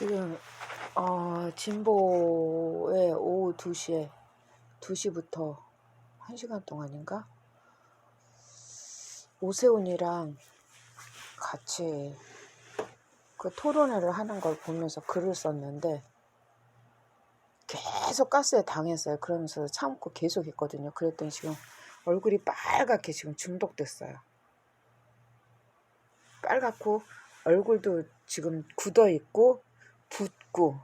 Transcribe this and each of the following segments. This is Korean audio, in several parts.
지금 어, 진보에 오후 2시에 2시부터 1시간 동안인가? 오세훈이랑 같이 그 토론회를 하는 걸 보면서 글을 썼는데 계속 가스에 당했어요. 그러면서 참고 계속 했거든요. 그랬더니 지금 얼굴이 빨갛게 지금 중독됐어요. 빨갛고 얼굴도 지금 굳어 있고 붓고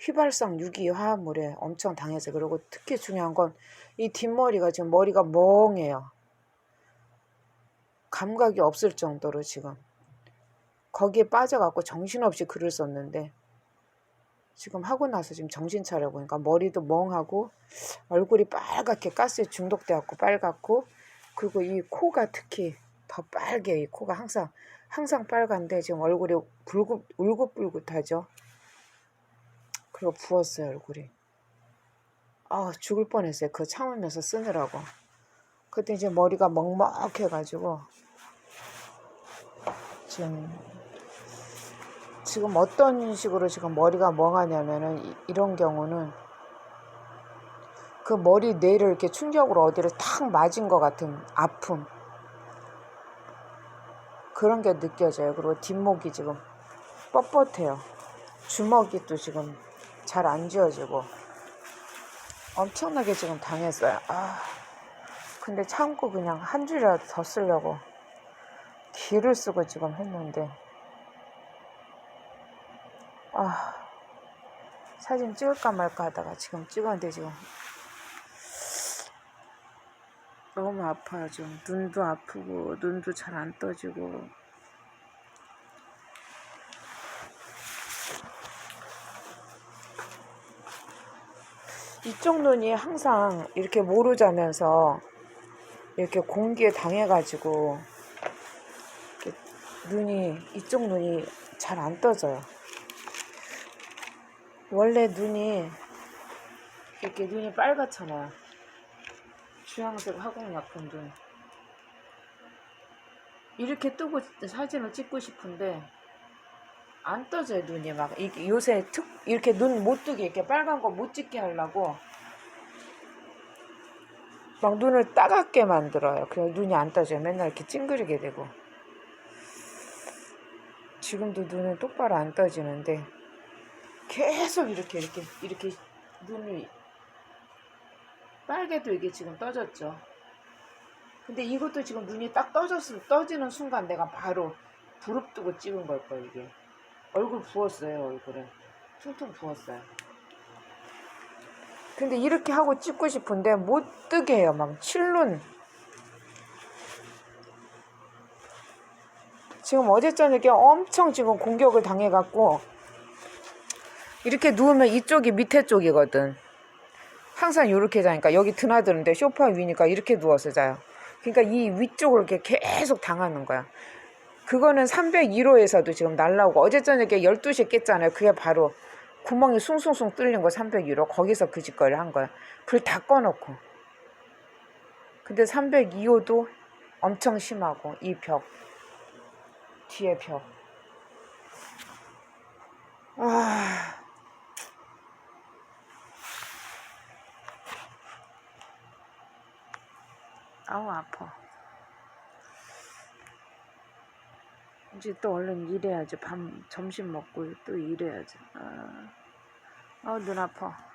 휘발성 유기 화합물에 엄청 당해서 그리고 특히 중요한 건 이 뒷머리가 지금 머리가 멍해요. 감각이 없을 정도로 지금 거기에 빠져갖고 정신없이 글을 썼는데 지금 하고 나서 지금 정신 차려 보니까 머리도 멍하고 얼굴이 빨갛게 가스에 중독돼갖고 빨갛고 그리고 이 코가 특히 더 빨개 이 코가 항상 항상 빨간데 지금 얼굴이 붉고 울긋불긋하죠. 그리고 부었어요 얼굴이. 아 죽을 뻔했어요. 그 참으면서 쓰느라고. 그때 이제 머리가 먹먹해가지고 지금 지금 어떤 식으로 지금 머리가 멍하냐면은 이- 이런 경우는 그 머리 뇌를 이렇게 충격으로 어디를 탁 맞은 것 같은 아픔 그런 게 느껴져요. 그리고 뒷목이 지금 뻣뻣해요. 주먹이 또 지금 잘안 쥐어지고. 엄청나게 지금 당했어요. 아, 근데 참고 그냥 한 줄이라도 더 쓰려고 기를 쓰고 지금 했는데. 아 사진 찍을까 말까 하다가 지금 찍었는데 지금 너무 아파요. 지금 눈도 아프고 눈도 잘 안 떠지고 이쪽 눈이 항상 이렇게 모르자면서 이렇게 공기에 당해가지고 이렇게 눈이 이쪽 눈이 잘 안 떠져요. 원래 눈이 이렇게 눈이 빨갛잖아요. 주황색 화공 약품 눈. 이렇게 뜨고 사진을 찍고 싶은데 안 떠져요 눈이 막 이게 요새 특 이렇게 눈 못 뜨게 이렇게 빨간 거 못 찍게 하려고 막 눈을 따갑게 만들어요. 그래 눈이 안 떠져요. 맨날 이렇게 찡그리게 되고 지금도 눈은 똑바로 안 떠지는데 계속 이렇게 이렇게 이렇게 눈이 빨개도 이게 지금 떠졌죠. 근데 이것도 지금 눈이 딱 떠졌을 떠지는 순간 내가 바로 부릅뜨고 찍은 걸 거예요 이게. 얼굴 부었어요 얼굴에. 퉁퉁 부었어요. 근데 이렇게 하고 찍고 싶은데 못 뜨게 해요 막 칠룬 지금 어제 저녁에 엄청 지금 공격을 당해갖고 이렇게 누우면 이쪽이 밑에 쪽이거든. 항상 이렇게 자니까 여기 드나드는데 소파 위니까 이렇게 누워서 자요. 그러니까 이 위쪽을 이렇게 계속 당하는 거야 그거는 302호에서도 지금 날라오고 어제 저녁에 12시에 깼잖아요. 그게 바로 구멍이 숭숭숭 뚫린 거 302호. 거기서 그 짓거리를 한 거야. 불 다 꺼놓고. 근데 302호도 엄청 심하고 이 벽. 뒤에 벽. 아. 아우 아파. 이제 또 얼른 일해야지. 밤 점심 먹고 또 일해야지. 아, 아, 눈 아파.